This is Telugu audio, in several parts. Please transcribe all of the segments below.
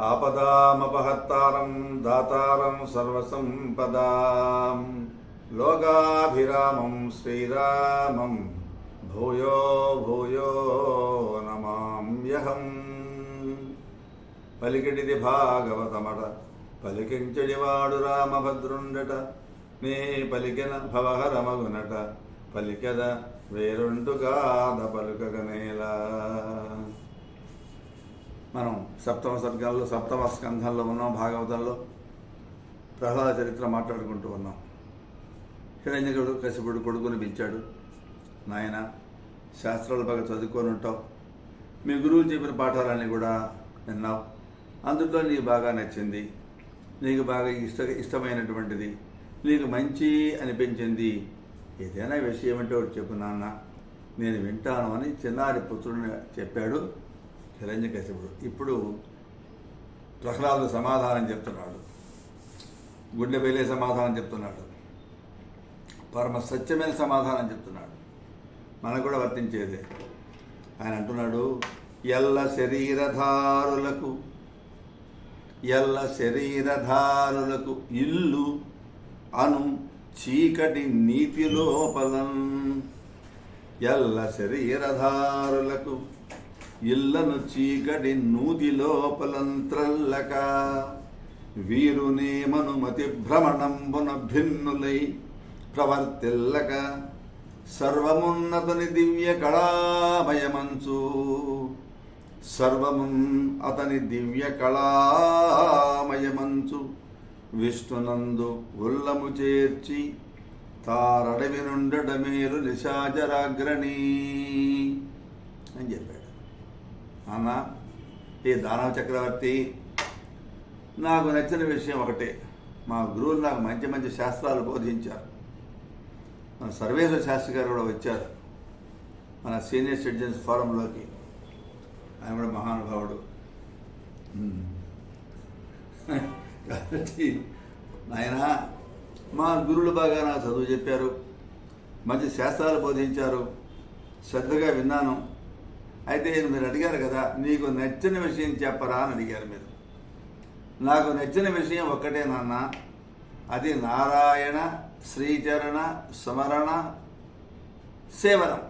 ఆపదామపహత్తారం దాతారం సర్వసంపదాం. లోగాభిరామం శ్రీరామం భూయో భూయో నమామ్యహం. పలికిడిది భాగవతమట పలికించడివాడు రామభద్రుండట నీ పలికిన భవహరమగునట పలికద వేరుండు గాథ పలుకగనేలా. మనం సప్తమ సర్గాల్లో సప్తమ స్కంధంలో ఉన్నాం భాగవతంలో ప్రహ్లాద చరిత్ర మాట్లాడుకుంటూ ఉన్నాం. హిరణ్యకుడు కసిపుడు కొడుకుని పిలిచాడు. నాయన శాస్త్రాలు బాగా చదువుకొని ఉంటావు. మీ గురువు చెప్పిన పాఠాలన్నీ కూడా విన్నావు. అందులో నీకు బాగా నచ్చింది. నీకు బాగా ఇష్ట ఇష్టమైనటువంటిది. నీకు మంచి అనిపించింది. ఏదైనా విషయం అంటే ఒకటి చెప్పు నాన్న. నేను వింటాను అని చిన్నారి పుత్రుడిని చెప్పాడు. హిరణ్యకశిపుడు ఇప్పుడు ప్రహ్లాదు సమాధానం చెప్తున్నాడు. గుండె వేలే సమాధానం చెప్తున్నాడు. పరమ సత్యమైన సమాధానం చెప్తున్నాడు. మనకు కూడా వర్తించేదే. ఆయన అంటున్నాడు ఎల్ల శరీరధారులకు ఎల్ల శరీరధారులకు ఇల్లు అను చీకటి నీతి లోపలం. ఎల్ల శరీరధారులకు ఇళ్ళను చీకటి నూది లోపలంత్రల్లక. వీరునేమను మతి భ్రమణంబున భిన్నులై ప్రవర్తిల్లక. సర్వమున్నతని దివ్య కళామయమంచు. సర్వమున్ అతని దివ్య కళామయమంచు. విష్ణునందు ఉల్లము చేర్చి తారడవి నుండట మేలు అని చెప్పాడు. నాన్న ఈ దానవ చక్రవర్తి నాకు నచ్చిన విషయం ఒకటే. మా గురువులు నాకు మంచి మంచి శాస్త్రాలు బోధించారు. మన సర్వేశ్వర శాస్త్రి గారు కూడా వచ్చారు. మన సీనియర్ సిటిజన్స్ ఫోరంలోకి. ఆయన కూడా మహానుభావుడు. కాబట్టి నాయన మా గురువులు బాగా నాకు చదువు చెప్పారు. మంచి శాస్త్రాలు బోధించారు. శ్రద్ధగా విన్నాను. అయితే మీరు అడిగారు కదా నీకు నచ్చిన విషయం చెప్పరా అని అడిగారు మీరు. నాకు నచ్చిన విషయం ఒక్కటే నాన్న అది నారాయణ శ్రీచరణ స్మరణ సేవనం.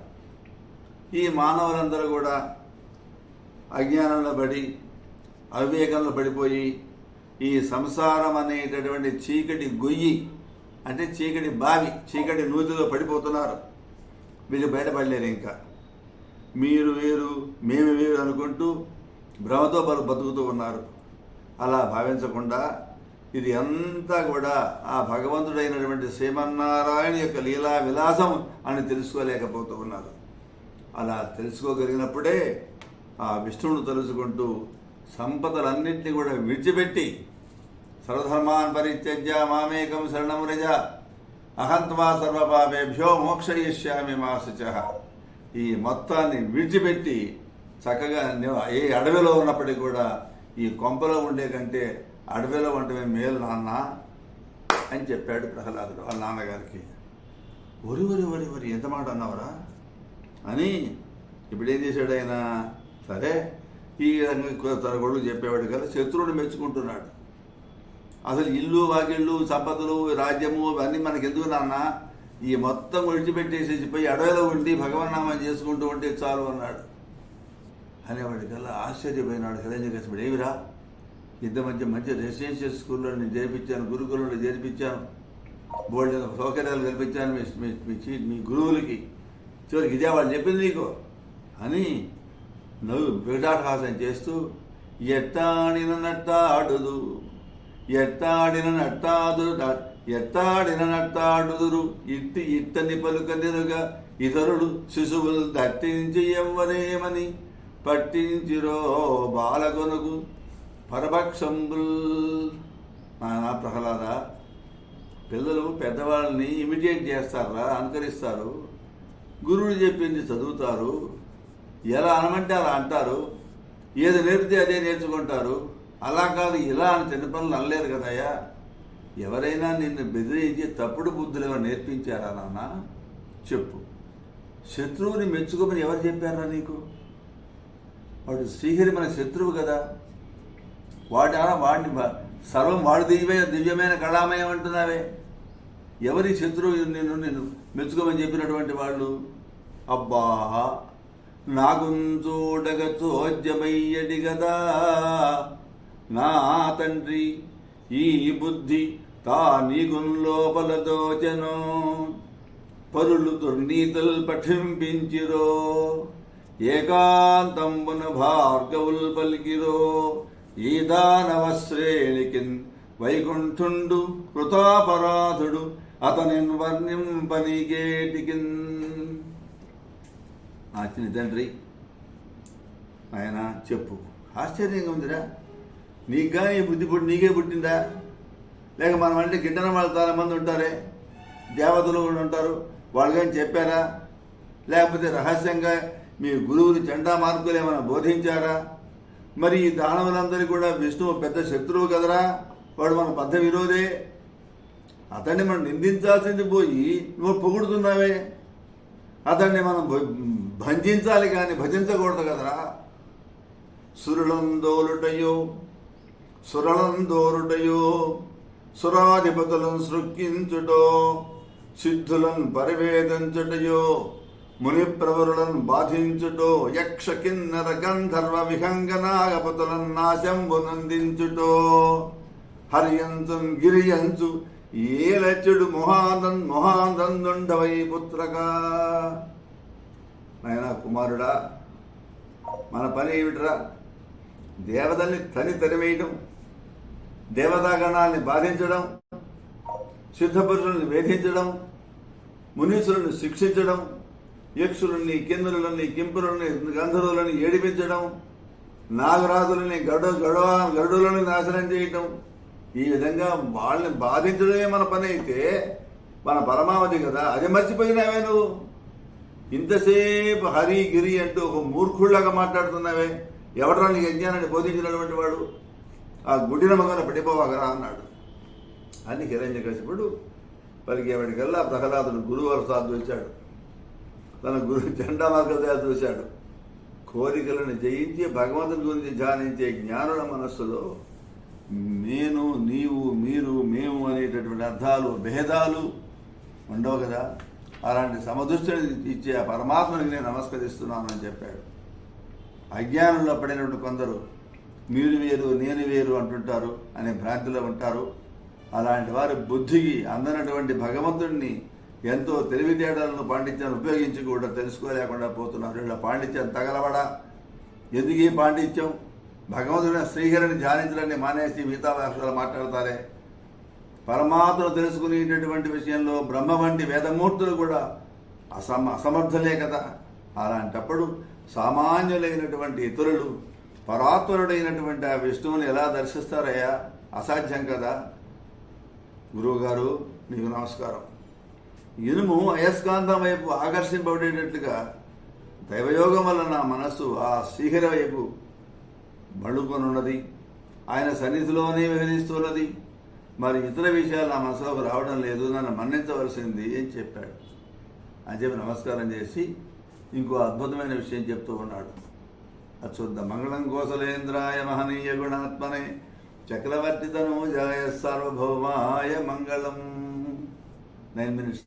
ఈ మానవులందరూ కూడా అజ్ఞానంలో పడి అవివేకంలో పడిపోయి ఈ సంసారం అనేటటువంటి చీకటి గొయ్యి అంటే చీకటి బావి చీకటి నూతిలో పడిపోతున్నారు. వీళ్ళు బయటపడలేరు ఇంకా. మీరు వేరు మేము వేరు అనుకుంటూ భ్రమతో వారు బతుకుతూ ఉన్నారు. అలా భావించకుండా ఇది అంతా కూడా ఆ భగవంతుడైనటువంటి శ్రీమన్నారాయణ యొక్క లీలా విలాసం అని తెలుసుకోలేకపోతూ ఉన్నారు. అలా తెలుసుకోగలిగినప్పుడే ఆ విష్ణువును తెలుసుకుంటూ సంపదలన్నింటినీ కూడా విడిచిపెట్టి సర్వధర్మాన్ పరిత్యజ్య మామేకం శరణం రజ అహంత్వా సర్వపాపేభ్యో మోక్షయిష్యామి మా శుచ ఈ మొత్తాన్ని విడిచిపెట్టి చక్కగా ఏ అడవిలో ఉన్నప్పటికీ కూడా ఈ కొంపలో ఉండే కంటే అడవిలో ఉండటమే మేలు నాన్న అని చెప్పాడు ప్రహ్లాదుడు వాళ్ళ నాన్నగారికి. ఒరి ఒరి ఒరి ఒరి ఎంత మాట అన్నావురా? అని ఇప్పుడు ఏం చేశాడు ఆయన? సరే ఈ విధంగా తన చెప్పేవాడు కదా శత్రువుడు మెచ్చుకుంటున్నాడు. అసలు ఇల్లు వాకిళ్ళు సంపదలు రాజ్యము అవన్నీ మనకెందుకు నాన్న? ఈ మొత్తం విడిచిపెట్టేసేసి పోయి అడవిలో ఉండి భగవన్నామం చేసుకుంటూ ఉంటే చాలు అన్నాడు. అనేవాడి కల్లా ఆశ్చర్యపోయినాడు హిరణ్యకశిపుడు. ఏమిరా? ఇంత మంచి మంచి రెసిడెన్షియల్ స్కూల్లో నేను చేర్పించాను గురుకులంలో చేర్పించాను బోర్డు సౌకర్యాలు కల్పించాను మీ మీ చీ- మీ గురువులకి. చివరికి ఇదే వాళ్ళు చెప్పింది నీకు? అని నవ్వు వికటాటహాసం చేస్తూ ఎట్టాడిన నట్టాడుదు ఎట్టాడిన నట్టాదు ఎత్తాడినట్టాడుదురు ఇట్టి ఇత్తని పలుకనిరుగా ఇతరుడు శిశువులు దట్టించి ఎవ్వరేమని పట్టించిరో బాలకొనుకు పరభక్షంబుల్. నానా ప్రహ్లాద పిల్లలు పెద్దవాళ్ళని ఇమిడియేట్ చేస్తారా అనుకరిస్తారు. గురువుడు చెప్పింది చదువుతారు. ఎలా అనమంటే అలా అంటారు. ఏది నేర్పితే అదే నేర్చుకుంటారు. అలా కాదు ఇలా అని చిన్న పనులు అనలేరు కదయ్యా. ఎవరైనా నిన్ను బెదిరించి తప్పుడు బుద్ధులు ఎవరు నేర్పించారా నాన్న? చెప్పు. శత్రువుని మెచ్చుకోమని ఎవరు చెప్పారా నీకు? వాడు శ్రీహరి మన శత్రువు కదా. వాటి వాడిని సర్వం వాడు దివ్యమైన దివ్యమైన కళామయం అంటున్నావే. ఎవరి శత్రువు నిన్ను నేను మెచ్చుకోమని చెప్పినటువంటి వాళ్ళు? అబ్బా! నాగుంచూడగ చోద్యమయ్యడి కదా నా తండ్రి ఈ బుద్ధి తా నీగున్ దోచను పరులు దుర్నీతులు పఠింపించిరో. ఏకాంతంబున భార్గవులు పలికిరో. ఈ దానవ శ్రేణికి వైకుంఠుండు కృతాపరాధుడు అతని వర్ణింపనిగేటికిన్. నా చిన్న తండ్రి ఆయన చెప్పు. ఆశ్చర్యంగా ఉందిరా. నీకు కానీ ఈ బుద్ధి పుట్టి నీకే పుట్టిందా? లేక మనం అంటే గిడ్డన వాళ్ళు చాలా మంది ఉంటారే? దేవతలు కూడా ఉంటారు. వాళ్ళు కానీ చెప్పారా? లేకపోతే రహస్యంగా మీ గురువులు చెండా మార్పులు ఏమైనా బోధించారా? మరి ఈ దానవులందరికీ కూడా విష్ణువు పెద్ద శత్రువు కదరా? వాడు మన బద్ధ విరోధే. అతన్ని మనం నిందించాల్సింది పోయి నువ్వు పొగుడుతున్నావే. అతన్ని మనం భ- భంజించాలి కానీ భజించకూడదు కదరా? సురులందోలుటయో సురలందోరుటయో సురాధిపతులను సృక్కించుటో సిద్ధులను పరివేదించుటయో మునిప్రవరులను బాధించుటో యక్ష కిన్నర గంధర్వ విహంగ నాగపతులను నాశంబునందించుటో హరియంచు గిరియంచు ఏలచ్చుడు మొహాదన్ మొహాదందుండవై పుత్రగా నాయన కుమారుడా మన పని ఏమిట్రా? దేవతల్ని తని తరివేయడం దేవతాగణాన్ని బాధించడం సిద్ధపురుషుల్ని వేధించడం మునీసులను శిక్షించడం యక్షులని కిందులని కింపులని గంధర్వులని ఏడిపించడం నాగరాజులని గడు గడవ గరుడులను నాశనం చేయటం ఈ విధంగా వాళ్ళని బాధించడమే మన పని అయితే మన పరమావధి కదా. అది మర్చిపోయినావే నువ్వు. ఇంతసేపు హరి గిరి అంటూ ఒక మూర్ఖుళ్ళగా మాట్లాడుతున్నావే. ఎవడరా నీకు యజ్ఞానాన్ని బోధించినటువంటి వాడు? ఆ గుడిన మగన పడిపోవాగరా అన్నాడు. అని హిరణ్యకశిపుడు పలికేవాడికల్లా ప్రహ్లాదుడు గురువారు సాధు వచ్చాడు. తన గురు జెండా మార్గదయ చూశాడు. కోరికలను జయించి భగవంతుని గురించి ధ్యానించే జ్ఞానుల మనస్సులో నేను నీవు మీరు మేము అనేటటువంటి అర్థాలు భేదాలు ఉండవు కదా? అలాంటి సమదృష్టిని ఇచ్చే ఆ పరమాత్మనికి నేను నమస్కరిస్తున్నాను అని చెప్పాడు. అజ్ఞానంలో పడినటువంటి కొందరు మీరు వేరు నేను వేరు అంటుంటారు అనే భ్రాంతిలో ఉంటారు. అలాంటి వారి బుద్ధికి అందనటువంటి భగవంతుడిని ఎంతో తెలివితేటలను పాండిత్యాన్ని ఉపయోగించి కూడా తెలుసుకోలేకుండా పోతున్నారు. ఇలా పాండిత్యం తగలబడా? ఎందుకు ఈ పాండిత్యం? భగవంతుడిని శ్రీహరిని ధ్యానించడాన్ని మానేసి మిగతా భాషలో మాట్లాడతారే? పరమాత్మను తెలుసుకునేటటువంటి విషయంలో బ్రహ్మ వంటి వేదమూర్తులు కూడా అసమ అసమర్థలే కదా. అలాంటప్పుడు సామాన్యులైనటువంటి ఇతరులు పరాత్వరుడైనటువంటి ఆ విష్ణువుని ఎలా దర్శిస్తారయ్యా? అసాధ్యం కదా? గురువుగారు నీకు నమస్కారం. ఇనుము అయస్కాంతం వైపు ఆకర్షింపబడేటట్లుగా దైవయోగం వల్ల నా మనస్సు ఆ శిఖర వైపు మళ్ళుకొనున్నది. ఆయన సన్నిధిలోనే విహరిస్తున్నది. మరి ఇతర విషయాలు నా మనసులోకి రావడం లేదు. నన్ను మన్నించవలసింది అని చెప్పాడు. అని చెప్పి నమస్కారం చేసి ఇంకో అద్భుతమైన విషయం చెప్తూ ఉన్నాడు. అది మంగళం కోసలేంద్రాయ మహనీయ గుణాత్మనే చక్రవర్తి తనూజాయ సార్వభౌమాయ మంగళం. Nine minutes.